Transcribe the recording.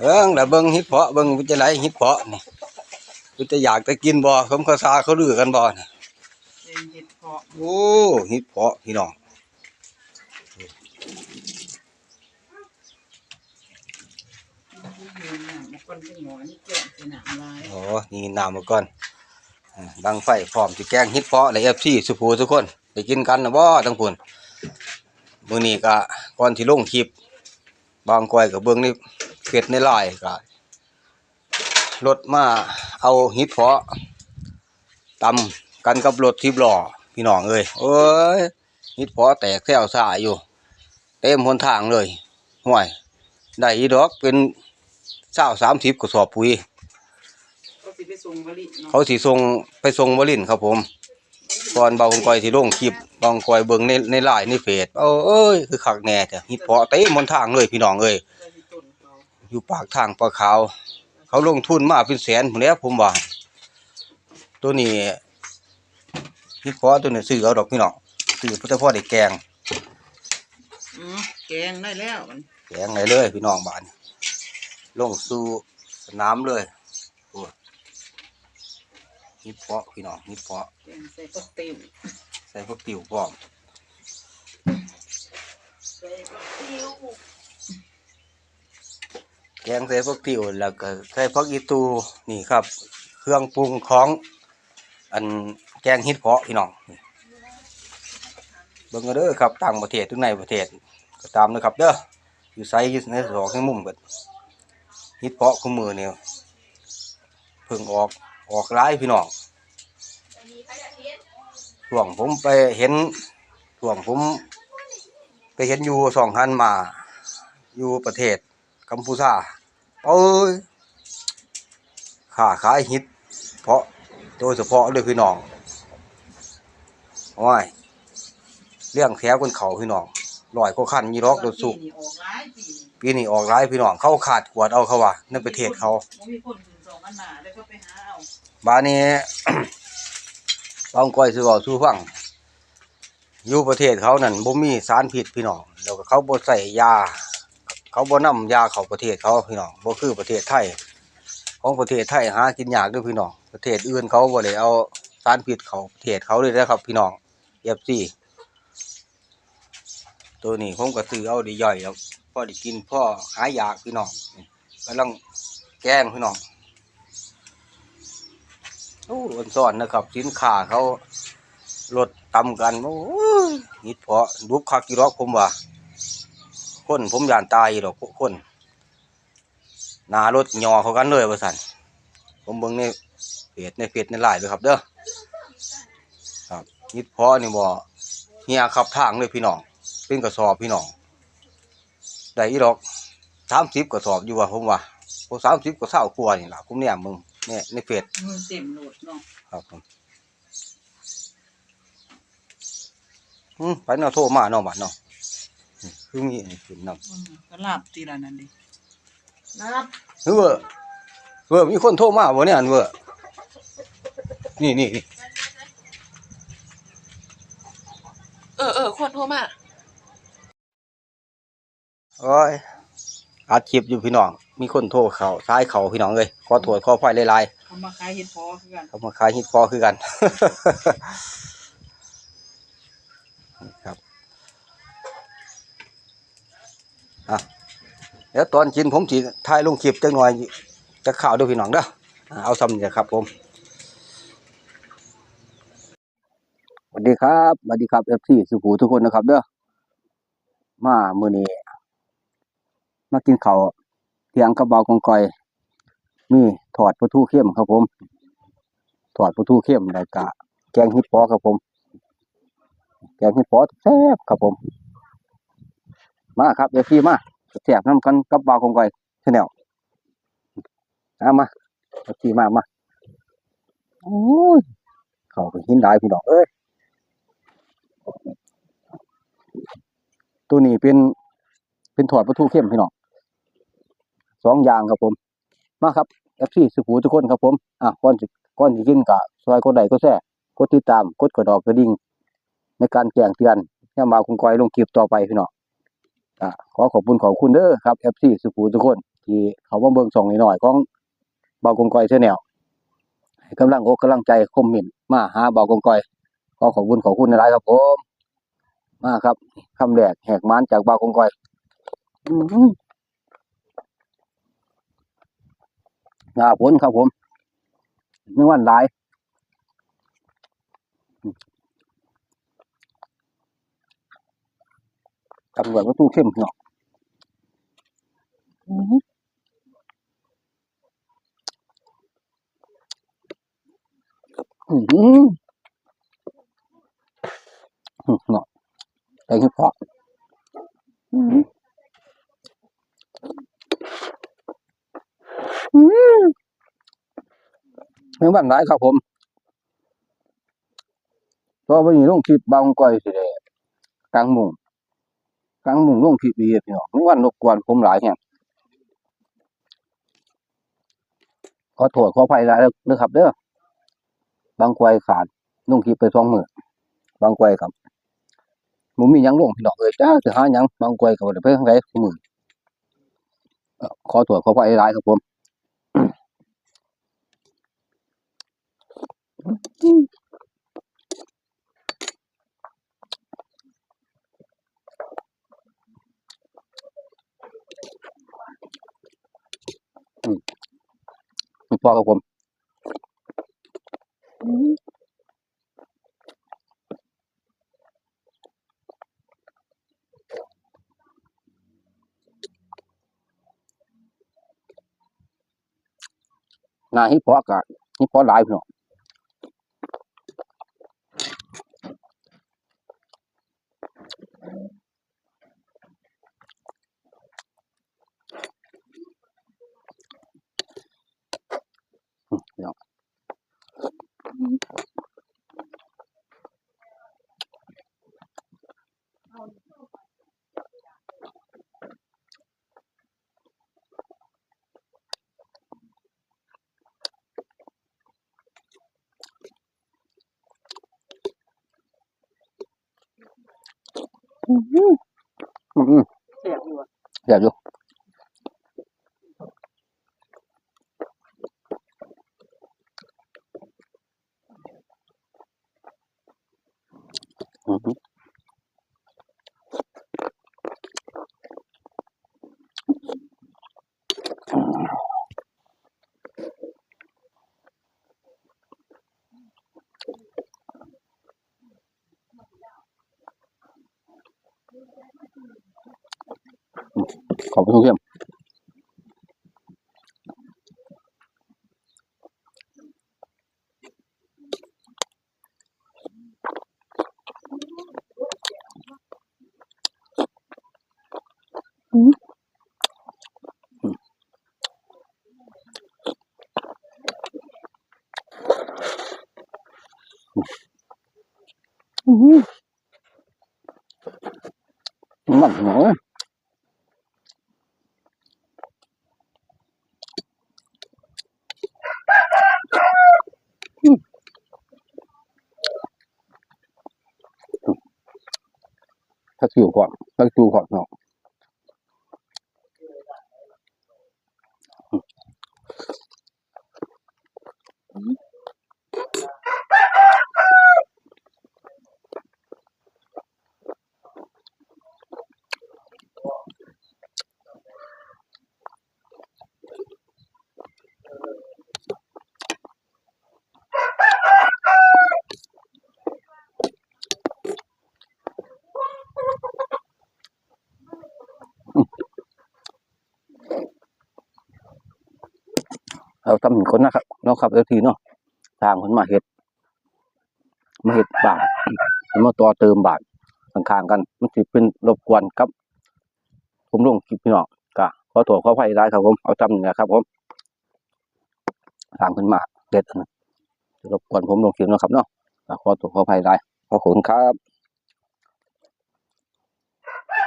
เอิงแล้วเบิ่งฮิตเพาะเบิ่งวิจัยไรฮิตเพาะนี่วิจะอยากจะกินบ่เขาเขาซาเขาลือกันบ่อนี่เองเพาะโอ้ฮิตเพาะพี่น้องโอ้นี่น้ำมาก่อนดังไฟพร้อมสิแกงฮิตเพาะและ FC สุภูทุกคนได้กินกันนะบ่ทั้งพุ่นมือนี้ก็ก่อนที่ลงคลิปบางก้อยก็เบิ่งใน เฟซในไลน์ก็รถมาเอาเฮิตเพาะตำกันกับรถทิบล้อพี่น้องเอ้ยโอ้ยเฮิตเพาะแตกแถวซ่าอยู่ เต็มหนทางเลยห่วยได้อีดอกเป็นเศร้าสามสิบกระสอบปุ๋ยก็สิไปส่งผลิตเนาะเขาสีส่งไปส่งวลินครับผมก่อนเบาคงกอยที่ลงคลิปบางกอยเบิ่งในในไลน์ในเฟซเอาเอ้ยคือคักแน่แต่ฮิตเพาะเต็มหนทางเลยพี่น้องเอ้ยได้ที่ต้นเขา อยู่ปากทางปลาขาว เขาลงทุนมาเป็นแสนผมแล้วผมว่าตัวนี้ฮิตเพาะตัวนี้ซื้อเอาดอกพี่น้องซื้อเพื่อพ่อได้แกงอืมแกงได้แล้วมันแกงไหนเลยพี่น้องบ้านลงสู่สนามเลยโอ้ยฮิตเพาะพี่น้องฮิตเพาะแกงใส่ผักเต็มใส่พวกติ๋วพร้อมใส่ผักติ้ว แกงใส่พวกติ๋วแล้วก็ใส่พักอีตูนี่ครับ เครื่องปรุงของอันแกงฮิตเพาะพี่น้องเบิ่งกันเด้อครับต่างประเทศทุกในประเทศก็ตามนะครับเด้ออยู่ไซส์อยู่ในสองในมุมกันฮิตเพาะคู่มือเนี่ยเพิ่งออกออกร้ายพี่น้องช่วงผมไปเห็นช่วงผม ไปเห็นอยู่สองพันมา อยู่ประเทศ กัมพูชาเอ้ยขาขายฮิต เพราะโดยเฉพาะเลยพี่น้องโอ้ยเรื่องแถวคนเขาพี่น้องลอยก็ขั้นยีรอกโดดสุกปีนี่ออกหลายปีนี่ปีนี้ออกร้ายพี่น้องเขาขาดขวดเอาเขาว่าในประเทศเขาบ่มีคนถึงสองอันหนาแล้วก็ไปหาเอาบ้านนี้บางก้อยสิเว้าสู่ฟังอยู่ประเทศเขานั่นบ่มีสารพิษพี่น้องแล้วก็เขาบ่ใส่ยา เขาบ่นำยาเข้าประเทศเขาพี่น้องบ่คือประเทศไทย ของประเทศไทยหากินยากด้วยพี่น้องประเทศอื่นเขาบ่ได้เอาสารพิษเขาประเทศเขาเลยนะครับ พี่น้อง FC ตัวนี้ผมก็ซื้อเอาได้ย่อยแล้วพ่อได้กินพ่อหายากพี่น้องกำลังแกงพี่น้องโอ้อนซ่อนนะครับ สินค้าเขาลดต่ำกันโอ้ยนิดเพาะดุกคักกี่รอกผมว่า คนผมยานตายอยู่ดอกคนหนารถยอเขากันเลยว่าสันผมเบิ่งในเพจในเพจในไลน์ด้วยครับ เด้อครับนิดเพาะนี่บ่เฮียขับทางเลยพี่น้องเป็นกระสอบพี่น้องได้อีดอกสามสิบกระสอบอยู่ว่าผมว่าโอ้สามสิบก็เศร้ากลัวานี่ล่ะผมเนี่ยมึงเนี่ยในเพจมือเต็มโหลดเนาะครับผมอืมไปเนาะโทรมาเนาะบัดเนาะอืม คือมีอันนี้ขึ้นนำอืมก็ลาบทีละนั่นดิลาบเฮ้อเว้อเว้อมีคนโทรมาบ่เนี่ยอันเว้อนี่นี่นี่เออเออคนโทรมาโอ้ยอัดคลิปอยู่พี่น้อง มีคนโทรเขาซ้ายเขาพี่น้องเอ้ยขอโทษขอไฟหลายเขามาขายเห็ดเพาะคือกันๆเขามาขายฮิตพอคือกัน ครับ อะเดี๋ยวตอนกินผมสิถ่ายลงคลิปจังหน่อยจะข่าวด้วยพี่น้องเด้อเอาซ้ำเนี่ยครับผมสวัสดีครับสวัสดีครับเอฟซีสุขูทุกคนนะครับ เด้อมามื้อนี้มากินข้าวเที่ยงกับเบากองกอย มีถอดปลาทูเข้มครับผม ถอดปลาทูเข้มแล้วก็แกงฮิตปอครับผม แกงฮิตปอแซ่บครับผม มาครับเดี๋ยวพี่มาแซ่บน้ำกันกับเบาวกองกอยชาแนลเอามาเดี๋ยวพี่มามาโอ้ยเขาไปหินได้พี่น้องเอ้ยตัวนี้เป็นเป็นถอดปลาทูเข้มพี่น้องสองอย่างครับผม มาครับเอฟซีสุขูทุกคนครับผมอะก่อนสิก่อนสิกินกะซอยกดไลค์กดแชร์กดติดตามกดกระดอกกระดิ่งในการแจ้งเตือนย่ามาคุณกอยลงคลิปต่อไปพี่น้อง อะขอขอบคุณขอบคุณเด้อครับเอฟซีสุขูทุกคน ที่เขามาเบิ่งส่องหน่อยของเบากงกอยแนลกำลังอกกำลังใจคอมเมนมาหาเบากงกอยขอขอบคุณขอบคุณหลายครับผมมาครับคำแรกแหกมานจากเบากงกอยอื้อหือหน้าฝนครับผมนึกวันหลาย ตำรวจก็ตู้เข้มเนาะอืมอืมเนาะแต่ที่พออืมอืมไม่บ้านไรครับผมเพราะวันนี้ลงคลิปบางก้อยสิเดกลางหมุง กลางมุงลงคลิปอีกพี่น้องนึกว่ารบกวนผมหลายแฮงขอโทษขออภัยหลายเด้อครับ เด้อบางกวายขาดลงคลิปไปสองมือบางกวายครับบ่มียังลงพี่น้องเอ้ยจ้าสิหายังบางกวายก็บ่ได้ไปทางใดซุมื้อเอ่อขอโทษขออภัยหลายครับผม ไม่พอครับผมหน้าฮิปพอก็ฮิปพอหลายพี่น้อง อืมอืมแซ่บอยู่อะอยากอยู่อือ ขอบคุณทุกเยี่ยมมันหน่อย ถ้าคิวก่อนถ้ เนาะเราทำเห็นคนนะครับเนาะครับเอทีเนาะทางคนมาเห็ดมาเห็ดบาทมาต่อเติมบาทข้างๆกัน มันสิเป็นรบกวนครับ ผมลงคลิปพี่น้องก็ขอโทษขออภัยได้ครับผมเอาจำนี่นะครับผมทางคนมาเด็ดรบกวนผมลงคลิปนาะครับเนาะขอโทษขออภัยได้ขอบคุณครับ